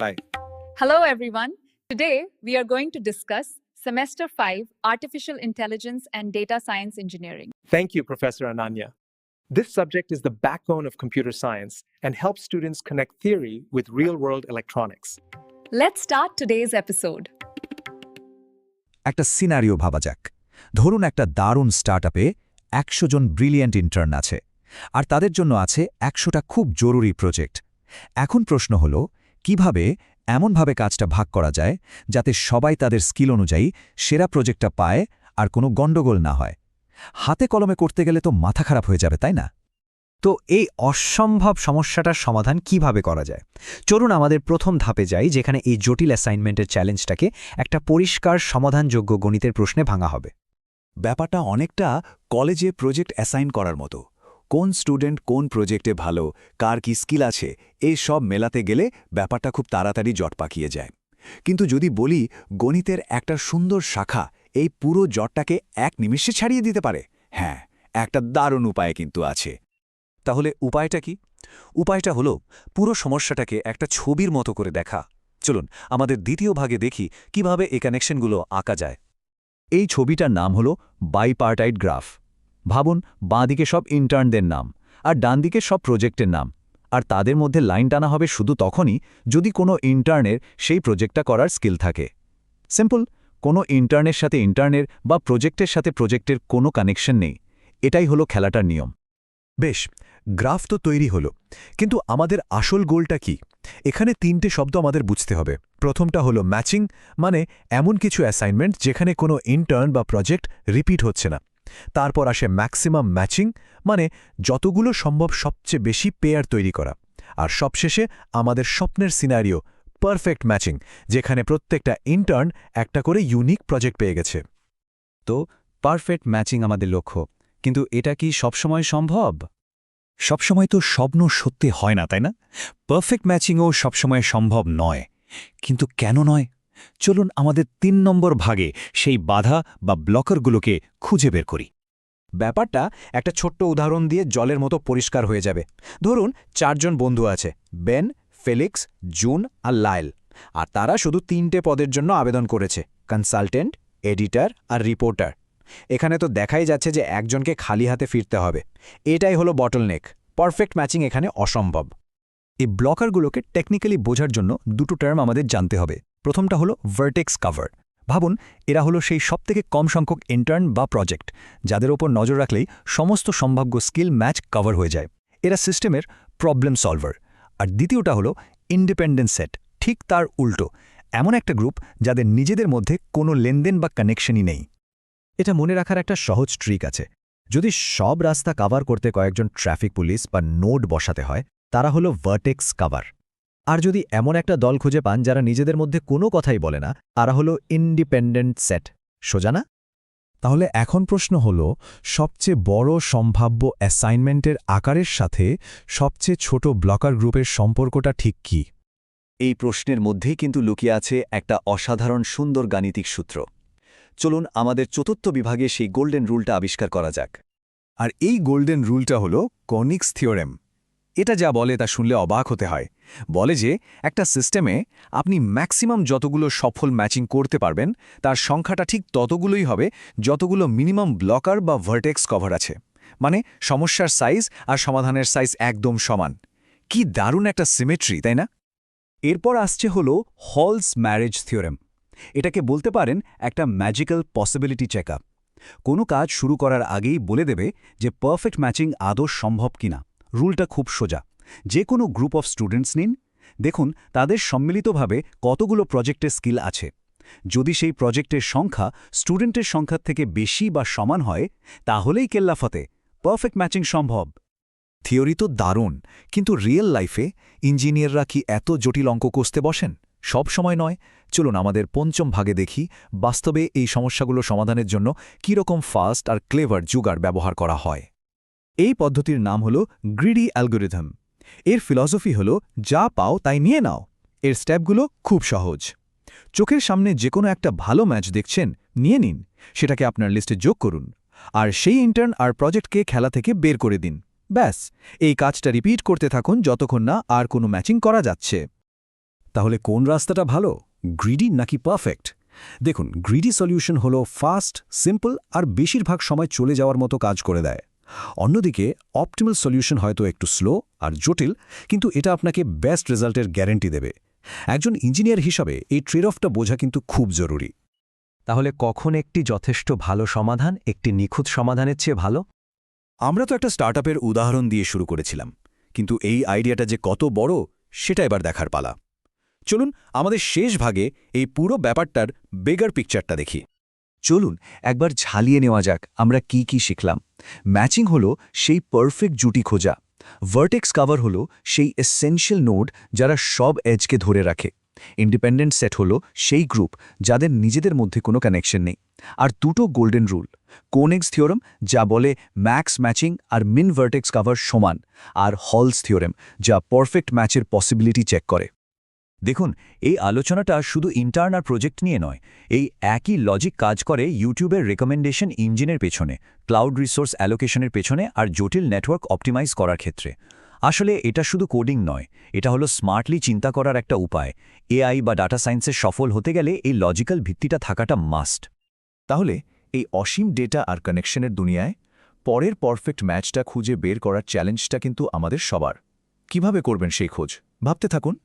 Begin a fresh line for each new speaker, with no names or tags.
Bye.
Hello, everyone. Today, we are going to discuss Semester 5 Artificial Intelligence and Data Science Engineering.
Thank you, Professor Ananya. This subject is the backbone of computer science and helps students connect theory with real world electronics.
Let's start today's episode.
একটা scenario ভাবা যাক ধরুন একটা দারুণ স্টার্টআপে একশো জন brilliant intern আছে আর তাদের জন্য আছে একশোটা খুব জরুরি প্রজেক্ট এখন প্রশ্ন হল কীভাবে এমনভাবে কাজটা ভাগ করা যায় যাতে সবাই তাদের স্কিল অনুযায়ী সেরা প্রজেক্টটা পায় আর কোনো গণ্ডগোল না হয়? হাতে কলমে করতে গেলে তো মাথা খারাপ হয়ে যাবে, তাই না? তো এই অসম্ভব সমস্যাটার সমাধান কীভাবে করা যায়? চলুন আমাদের প্রথম ধাপে যাই, যেখানে এই জটিল অ্যাসাইনমেন্টের চ্যালেঞ্জটাকে একটা পরিষ্কার সমাধানযোগ্য গণিতের প্রশ্নে ভাঙা হবে।
ব্যাপারটা অনেকটা কলেজে প্রজেক্ট অ্যাসাইন করার মতো। কোন স্টুডেন্ট কোন প্রজেক্টে ভালো, কার কি স্কিল আছে, এই সব মেলাতে গেলে ব্যাপারটা খুব তাড়াতাড়ি জট পাকিয়ে যায়। কিন্তু যদি বলি গণিতের একটা সুন্দর শাখা, এই পুরো জটটাকে এক নিমিষে ছাড়িয়ে দিতে পারে? হ্যাঁ একটা দারুণ উপায় কিন্তু আছে।
তাহলে উপায়টা কি? উপায়টা হলো পুরো সমস্যাটাকে একটা ছবির মতো করে দেখা। চলুন, আমাদের দ্বিতীয় ভাগে দেখি কীভাবে এই কানেকশনগুলো আঁকা যায়। এই ছবিটার নাম হলো বাইপার্টাইড গ্রাফ। ভাবুন, বাঁদিকে সব ইন্টার্নদের নাম, আর ডান দিকে সব প্রজেক্টের নাম, আর তাদের মধ্যে লাইন টানা হবে শুধু তখনই যদি কোনো ইন্টার্নের সেই প্রজেক্টটা করার স্কিল থাকে। সিম্পল কোনো ইন্টার্নের সাথে ইন্টার্নের বা প্রজেক্টের সাথে প্রজেক্টের কোনো কানেকশন নেই, এটাই হলো খেলাটার নিয়ম। বেশ গ্রাফ তো তৈরি হলো, কিন্তু আমাদের আসল গোলটা কি? এখানে তিনটে শব্দ আমাদের বুঝতে হবে। প্রথমটা হলো ম্যাচিং মানে এমন কিছু অ্যাসাইনমেন্ট যেখানে কোনো ইন্টার্ন বা প্রজেক্ট রিপিট হচ্ছে না। তারপর আসে ম্যাক্সিমাম ম্যাচিং মানে যতগুলো সম্ভব সবচেয়ে বেশি পেয়ার তৈরি করা। আর সবশেষে আমাদের স্বপ্নের সিনারিও পারফেক্ট ম্যাচিং যেখানে প্রত্যেকটা ইন্টার্ন একটা করে ইউনিক প্রজেক্ট পেয়ে গেছে। তো পারফেক্ট ম্যাচিং আমাদের লক্ষ্য কিন্তু এটা কি সবসময় সম্ভব? সবসময় তো স্বপ্ন সত্যি হয় না তাই না? পারফেক্ট ম্যাচিংও সবসময় সম্ভব নয় কিন্তু কেন নয়? চলুন আমাদের তিন নম্বর ভাগে সেই বাধা বা ব্লকারগুলোকে খুঁজে বের করি। ব্যাপারটা একটা ছোট্ট উদাহরণ দিয়ে জলের মতো পরিষ্কার হয়ে যাবে। ধরুন, চারজন বন্ধু আছে, বেন, ফেলিক্স, জুন আর লায়ল আর তারা শুধু তিনটে পদের জন্য আবেদন করেছে, কনসালটেন্ট, এডিটার আর রিপোর্টার। এখানে তো দেখাই যাচ্ছে যে একজনকে খালি হাতে ফিরতে হবে। এটাই হলো বটলনেক পারফেক্ট ম্যাচিং এখানে অসম্ভব। এই ব্লকারগুলোকে টেকনিক্যালি বোঝার জন্য দুটো টার্ম আমাদের জানতে হবে। প্রথমটা হলো ভার্টেক্স কাভার ভাবুন, এরা হলো সেই সবথেকে কম সংখ্যক ইন্টার্ন বা প্রজেক্ট যাদের ওপর নজর রাখলেই সমস্ত সম্ভাব্য স্কিল ম্যাচ কভার হয়ে যায়। এরা সিস্টেমের প্রবলেম সলভার আর দ্বিতীয়টা হলো ইন্ডিপেন্ডেন্ট সেট ঠিক তার উল্টো। এমন একটা গ্রুপ যাদের নিজেদের মধ্যে কোনো লেনদেন বা কানেকশনই নেই। এটা মনে রাখার একটা সহজ ট্রিক আছে। যদি সব রাস্তা কাভার করতে কয়েকজন ট্রাফিক পুলিশ বা নোড বসাতে হয়, তারা হলো ভার্টেক্স কাভার আর যদি এমন একটা দল খুঁজে পান যারা নিজেদের মধ্যে কোনো কথাই বলে না, তারা হলো ইন্ডিপেন্ডেন্ট সেট। সোজা না? তাহলে এখন প্রশ্ন হল, সবচেয়ে বড় সম্ভাব্য অ্যাসাইনমেন্টের আকারের সাথে সবচেয়ে ছোট ব্লকার গ্রুপের সম্পর্কটা ঠিক কি?
এই প্রশ্নের মধ্যেই কিন্তু লুকিয়ে আছে একটা অসাধারণ সুন্দর গাণিতিক সূত্র। চলুন আমাদের চতুর্থ বিভাগে সেই গোল্ডেন রুলটা আবিষ্কার করা যাক।
আর এই গোল্ডেন রুলটা হল কনিক্স থিওরেম। এটা যা বলে তা শুনলে অবাক হতে হয়। বলে যে, একটা সিস্টেমে আপনি ম্যাক্সিমাম যতগুলো সফল ম্যাচিং করতে পারবেন, তার সংখ্যাটা ঠিক ততগুলোই হবে যতগুলো মিনিমাম ব্লকার বা ভার্টেক্স কভার আছে। মানে সমস্যার সাইজ আর সমাধানের সাইজ একদম সমান। কি দারুণ একটা সিমেট্রি, তাই না? এরপর আসছে হল হলস ম্যারেজ থিওরেম। এটাকে বলতে পারেন একটা ম্যাজিক্যাল পসিবিলিটি চেক কোনো কাজ শুরু করার আগেই বলে দেবে যে, পারফেক্ট ম্যাচিং আদৌ সম্ভব কিনা। রুলটা খুব সোজা। যে কোনো গ্রুপ অফ স্টুডেন্টস নিন। দেখুন, তাদের সম্মিলিতভাবে কতগুলো প্রজেক্টের স্কিল আছে। যদি সেই প্রজেক্টের সংখ্যা স্টুডেন্টের সংখ্যার থেকে বেশি বা সমান হয়, তাহলেই কেল্লাফতে পারফেক্ট ম্যাচিং সম্ভব। থিওরি তো দারুণ, কিন্তু রিয়েল লাইফে ইঞ্জিনিয়াররা কি এত জটিল অঙ্ক কষতে বসেন? সব সময় নয়। চলুন আমাদের পঞ্চম ভাগে দেখি বাস্তবে এই সমস্যাগুলো সমাধানের জন্য কীরকম ফাস্ট আর ক্লেভার জুগার ব্যবহার করা হয়। এই পদ্ধতির নাম হল গ্রিডি অ্যালগোরিথম এর ফিলসফি হল, যা পাও তাই নিয়ে নাও। এর স্টেপগুলো খুব সহজ। চোখের সামনে যে কোনো একটা ভালো ম্যাচ দেখছেন, নিয়ে নিন। সেটাকে আপনার লিস্টে যোগ করুন। আর সেই ইন্টার্ন আর প্রজেক্টকে খেলা থেকে বের করে দিন। ব্যাস, এই কাজটা রিপিট করতে থাকুন যতক্ষণ না আর কোনো ম্যাচিং করা যাচ্ছে।
তাহলে কোন রাস্তাটা ভালো গ্রিডি নাকি পারফেক্ট দেখুন গ্রিডি সলিউশন হলো ফাস্ট সিম্পল আর বেশিরভাগ সময় চলে যাওয়ার মতো কাজ করে দেয়। অন্যদিকে অপটিমাল সলিউশন হয়তো একটু স্লো আর জটিল, কিন্তু এটা আপনাকে বেস্ট রেজাল্টের গ্যারেন্টি দেবে। একজন ইঞ্জিনিয়ার হিসাবে এই ট্রেড অফটা বোঝা কিন্তু খুব জরুরি।
তাহলে কখন একটি যথেষ্ট ভালো সমাধান, একটি নিখুঁত সমাধানের চেয়ে ভালো?
আমরা তো একটা স্টার্টআপের উদাহরণ দিয়ে শুরু করেছিলাম, কিন্তু এই আইডিয়াটা যে কত বড়, সেটা এবার দেখার পালা। চলুন, আমাদের শেষ ভাগে এই পুরো ব্যাপারটার বেগার পিকচারটা দেখি।
চলুন একবার ঝালিয়ে নেওয়া যাক আমরা কি কি শিখলাম। ম্যাচিং হলো সেই পারফেক্ট জুটি খোঁজা। ভার্টেক্স কাভার হলো সেই এসেনশিয়াল নোড যারা সব এজকে ধরে রাখে। ইন্ডিপেন্ডেন্ট সেট হলো সেই গ্রুপ যাদের নিজেদের মধ্যে কোনো কানেকশন নেই। আর দুটো গোল্ডেন রুল কোনেক্স থিওরাম যা বলে ম্যাক্স ম্যাচিং আর মিন ভার্টেক্স কাভার সমান, আর হলস থিওরেম যা পারফেক্ট ম্যাচের পসিবিলিটি চেক করে। দেখুন, এই আলোচনাটা শুধু ইন্টার্ন আর প্রজেক্ট নিয়ে নয়, এই একই লজিক কাজ করে ইউটিউবের রেকমেন্ডেশন ইঞ্জিনের পেছনে ক্লাউড রিসোর্স অ্যালোকেশনের পেছনে আর জটিল নেটওয়ার্ক অপটিমাইজ করার ক্ষেত্রে। আসলে এটা শুধু কোডিং নয়, এটা হলো স্মার্টলি চিন্তা করার একটা উপায়। এআই বা ডাটা সায়েন্সের সফল হতে গেলে এই লজিক্যাল ভিত্তিটা থাকাটা মাস্ট
তাহলে এই অসীম ডেটা আর কানেকশনের দুনিয়ায়, পরের পারফেক্ট ম্যাচটা খুঁজে বের করার চ্যালেঞ্জটা কিন্তু আমাদের সবার। কীভাবে করবেন সেই খোঁজ? ভাবতে থাকুন।